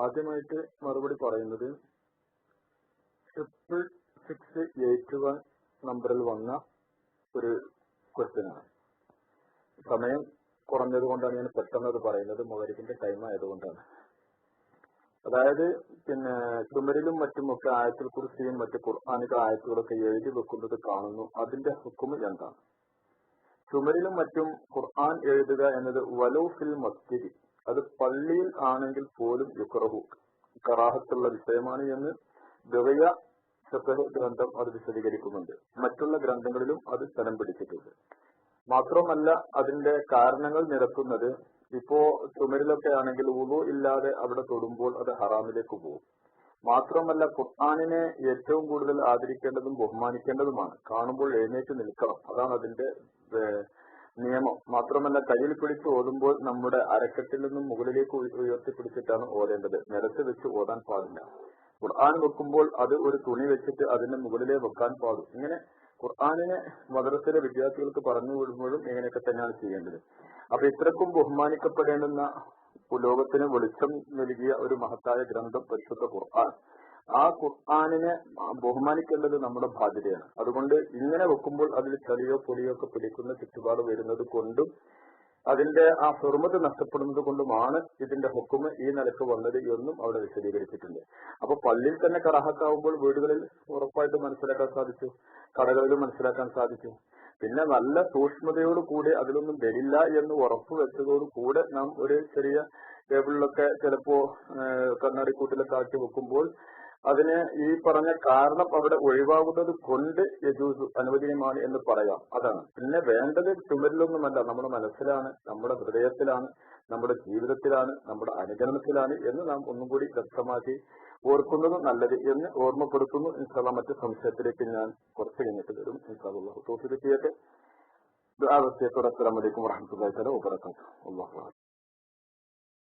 ആദ്യമായിട്ട് മറുപടി പറയുന്നത് ട്രിപ്പിൾ സിക്സ് എയ്റ്റ് വൺ നമ്പറിൽ വന്ന ഒരു ക്വസ്റ്റ്യൻ ആണ്. സമയം കുറഞ്ഞത് കൊണ്ടാണ് ഞാൻ പെട്ടെന്ന് അത് പറയുന്നത്. മുവരിക്കിന്റെ ടൈം ആയതുകൊണ്ടാണ്. അതായത് പിന്നെ ചുമരിലും മറ്റുമൊക്കെ ആയത്തിൽ കുറിച്ചും മറ്റ് ഖുർആാനിക ആയത്തുകളൊക്കെ എഴുതി വെക്കുന്നത് കാണുന്നു. അതിന്റെ ഹുക്കും എന്താണ്? ചുമരിലും മറ്റും ഖുർആൻ എഴുതുക എന്നത് വലോഫിൽ മസ്ജിദ് അത് പള്ളിയിൽ ആണെങ്കിൽ പോലും യുക്രഹു കറാഹത്തുള്ള വിഷയമാണ് എന്ന് ഗവയ ഗ്രന്ഥം അത് വിശദീകരിക്കുന്നുണ്ട്. മറ്റുള്ള ഗ്രന്ഥങ്ങളിലും അത് സ്ഥലം പിടിച്ചിട്ടുണ്ട്. മാത്രമല്ല അതിന്റെ കാരണങ്ങൾ നിരത്തുന്നത് ഇപ്പോ ചുമരിലൊക്കെ ആണെങ്കിൽ ഉളു ഇല്ലാതെ അവിടെ തൊടുമ്പോൾ അത് ഹറാമിലേക്ക് പോകും. മാത്രമല്ല ഖുർആാനിനെ ഏറ്റവും കൂടുതൽ ആദരിക്കേണ്ടതും ബഹുമാനിക്കേണ്ടതുമാണ്. കാണുമ്പോൾ എഴുന്നേറ്റ് നിൽക്കണം. അതാണ് അതിന്റെ നിയമം. മാത്രമല്ല കയ്യിൽ പിടിച്ച് ഓടുമ്പോൾ നമ്മുടെ അരക്കെട്ടിൽ നിന്നും മുകളിലേക്ക് ഉയർത്തിപ്പിടിച്ചിട്ടാണ് ഉയർത്തി പിടിച്ചിട്ടാണ് ഓതേണ്ടത്. നിലത്ത് വെച്ച് ഓടാൻ പാടില്ല. ഖുർആൻ വെക്കുമ്പോൾ അത് ഒരു തുണി വെച്ചിട്ട് അതിന്റെ മുകളിലേ വെക്കാൻ പാടും. ഇങ്ങനെ ഖുർആാനിനെ മദ്രസയിലെ വിദ്യാർത്ഥികൾക്ക് പറഞ്ഞു വിടുമ്പോഴും ഇങ്ങനെയൊക്കെ തന്നെയാണ് ചെയ്യേണ്ടത്. അപ്പൊ ഇത്രക്കും ബഹുമാനിക്കപ്പെടേണ്ടുന്ന ലോകത്തിന് വെളിച്ചം നൽകിയ ഒരു മഹത്തായ ഗ്രന്ഥം പരിശുദ്ധ ഖുർആൻ. ആ ഖുർആാനിനെ ബഹുമാനിക്കേണ്ടത് നമ്മുടെ ബാധ്യതയാണ്. അതുകൊണ്ട് ഇങ്ങനെ വെക്കുമ്പോൾ അതിൽ ചളിയോ പൊടിയോ ഒക്കെ പിടിക്കുന്ന ചുറ്റുപാട് വരുന്നത് കൊണ്ടും അതിന്റെ ആ ഹുർമത്ത് നഷ്ടപ്പെടുന്നത് കൊണ്ടുമാണ് ഇതിന്റെ ഹുക്കുമ് ഈ നിലയ്ക്ക് വന്നത് എന്നും അവിടെ വിശദീകരിച്ചിട്ടുണ്ട്. അപ്പൊ പള്ളിയിൽ തന്നെ കറാഹക്കാവുമ്പോൾ വീടുകളിൽ ഉറപ്പായിട്ട് മനസ്സിലാക്കാൻ സാധിച്ചു കടകളിലും മനസ്സിലാക്കാൻ സാധിച്ചു. പിന്നെ നല്ല സൂക്ഷ്മതയോട് കൂടി അതിലൊന്നും വരില്ല എന്ന് ഉറപ്പ് വെച്ചതോട് കൂടെ നാം ഒരു ചെറിയ ടേബിളിലൊക്കെ ചിലപ്പോ കണ്ണാടിക്കൂട്ടിലൊക്കെ ആക്കി വെക്കുമ്പോൾ അതിന് ഈ പറഞ്ഞ കാരണം അവിടെ ഒഴിവാകുന്നത് കൊണ്ട് യജൂസു അനുവദനീയമാണ് എന്ന് പറയാം. അതാണ്. പിന്നെ വേണ്ടത് ചുമരിലൊന്നുമല്ല. നമ്മുടെ മനസ്സിലാണ് നമ്മുടെ ഹൃദയത്തിലാണ് നമ്മുടെ ജീവിതത്തിലാണ് നമ്മുടെ അനുകരണത്തിലാണ് എന്ന് നാം ഒന്നും കൂടി വ്യക്തമാക്കി ഓർക്കുന്നത് നല്ലത് എന്ന് ഓർമ്മപ്പെടുത്തുന്നു. ഇൻഷാല്ല മറ്റു സംശയത്തിലേക്ക് ഞാൻ കുറച്ച് കഴിഞ്ഞിട്ട് വരും. ഇൻഷാല്ല തോഫിക്ക് ചെയ്യട്ടെ അസ്സലാമു അലൈക്കും വറഹ്മത്തുള്ളാഹി തആല വബറകാതുഹു. അല്ലാഹു